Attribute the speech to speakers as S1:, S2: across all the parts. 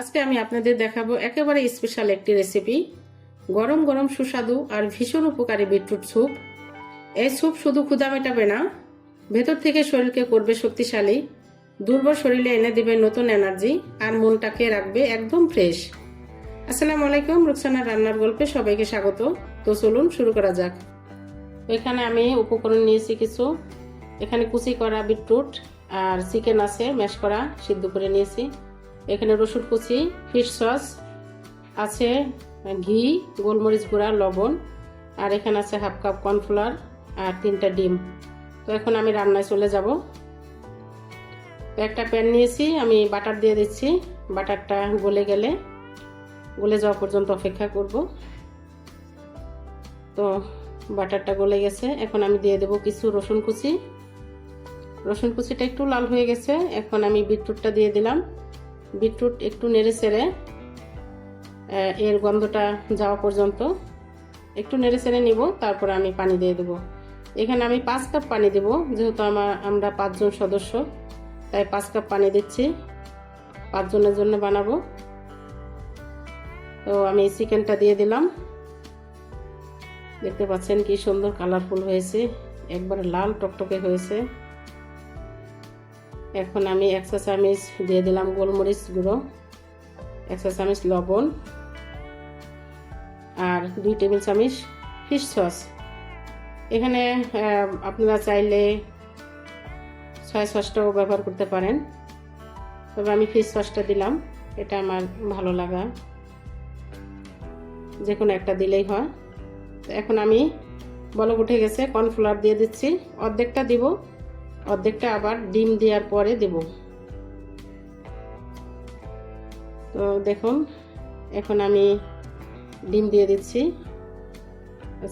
S1: আজকে আমি আপনাদের দেখাবো একেবারে স্পেশাল একটি রেসিপি গরম গরম সুস্বাদু আর ভীষণ উপকারী বিটরুট স্যুপ। এই স্যুপ শুধু ক্ষুদা মেটাবে না, ভেতর থেকে শরীরকে করবে শক্তিশালী। দুর্বল শরীরে এনে দেবে নতুন এনার্জি আর মনটাকে রাখবে একদম ফ্রেশ আসসালামু আলাইকুম, রুকসানা রান্নার গল্পে সবাইকে স্বাগত। তো চলুন শুরু করা যাক। এখানে আমি উপকরণ নিয়েছি কিছু। এখানে কুচি করা বিটরুট আর চিকেন আছে ম্যাশ করা, সিদ্ধ করে নিয়েছি। এখানে রসুন কুচি ফিশ সস আছে ঘি, গোলমরিচ গুঁড়া, লবণ, আর এখানে আছে হাফ কাপ কর্নফ্লাওয়ার আর তিনটা ডিম। তো এখন আমি রান্নায় চলে যাব। একটা প্যান নিয়েছি, আমি বাটার দিয়ে দিচ্ছি। বাটারটা গলে গেলে, গলে যাওয়া পর্যন্ত অপেক্ষা করব। তো বাটারটা গলে গেছে, এখন আমি দিয়ে দেব কিছু রসুন কুচি। রসুন কুচিটা একটু লাল হয়ে গেছে, এখন আমি বিটরুটটা দিয়ে দিলাম। বিটরুট একটু নেড়ে চেড়ে এর গন্ধটা যাওয়া পর্যন্ত একটু নেড়ে চেড়ে নিব, তারপরে আমি পানি দিয়ে দেবো। এখানে আমি পাঁচ কাপ পানি দেব, যেহেতু আমার, আমরা পাঁচজন সদস্য, তাই পাঁচ কাপ পানি দিচ্ছি। পাঁচজনের জন্য বানাবো। তো আমি চিকেনটা দিয়ে দিলাম। দেখতে পাচ্ছেন কি সুন্দর, কালারফুল হয়েছে, একবারে লাল টকটকে হয়েছে। এখন আমি একশো চামিচ দিয়ে দিলাম গোলমরিচ গুঁড়ো একশো চামিচ লবণ আর দুই টেবিল চামিচ ফিশ সস। এখানে আপনারা চাইলে সয়া সসটাও ব্যবহার করতে পারেন। তবে আমি ফিশ সসটা দিলাম, এটা আমার ভালো লাগা। যে কোনো একটা দিলেই হয়। এখন আমি, বলক উঠে গেছে, কর্নফ্লাওয়ার দিয়ে দিচ্ছি। অর্ধেকটা দিব। অর্ধেকটা আবার ডিম দেওয়ার পরে দেব। তো দেখুন, এখন আমি ডিম দিয়ে দিচ্ছি।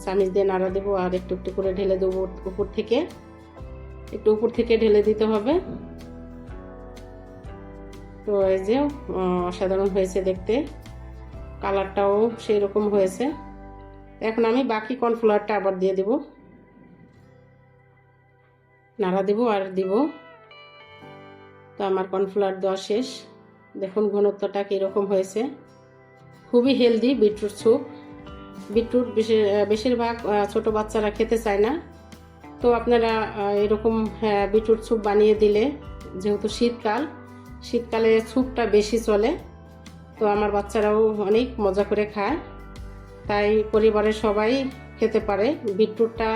S1: চামিচ দিয়ে নাড়া দেবো আর একটু একটু করে ঢেলে দেবো উপর থেকে। একটু উপর থেকে ঢেলে দিতে হবে। তো এই যে অসাধারণ হয়েছে দেখতে। কালারটাও সেই রকম হয়েছে। এখন আমি বাকি কর্নফ্লাওয়ারটা আবার দিয়ে দেবো। নাড়া দেবো আর দিব। তো আমার কর্নফ্লাওয়ার দেওয়া শেষ। দেখুন ঘনত্বটা কীরকম হয়েছে। খুবই হেলদি বিটরুট স্যুপ বিটরুট বেশিরভাগ ছোট বাচ্চারা খেতে চায় না। তো আপনারা এরকম বিটরুট স্যুপ বানিয়ে দিলে, যেহেতু শীতকাল, শীতকালে স্যুপটা বেশি চলে। তো আমার বাচ্চারাও অনেক মজা করে খায়। তাই পরিবারের সবাই খেতে পারে। বিটরুটটা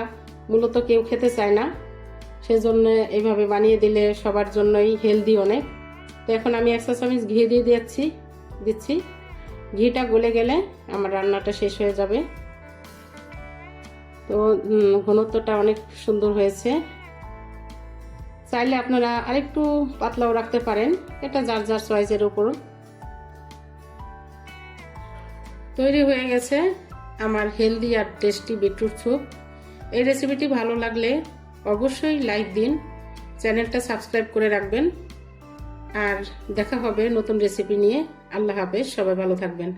S1: মূলত কেউ খেতে চায় না। সেজন্য এইভাবে বানিয়ে দিলে সবার জন্যই হেলদি অনেক। তো এখন আমি একশো চামিচ ঘি দিয়ে দিচ্ছি দিচ্ছি। ঘিটা গলে গেলে আমার রান্নাটা শেষ হয়ে যাবে। তো ঘনত্বটা অনেক সুন্দর হয়েছে। চাইলে আপনারা আরেকটু পাতলাও রাখতে পারেন। এটা যার যার চয়েসের উপর। তৈরি হয়ে গেছে আমার হেলদি আর টেস্টি বিটরুট স্যুপ এই রেসিপিটি ভালো লাগলে অবশ্যই লাইক দিন, চ্যানেলটা সাবস্ক্রাইব করে রাখবেন, আর দেখা হবে নতুন রেসিপি নিয়ে। আল্লাহ হাফেজ, সবাই ভালো থাকবেন।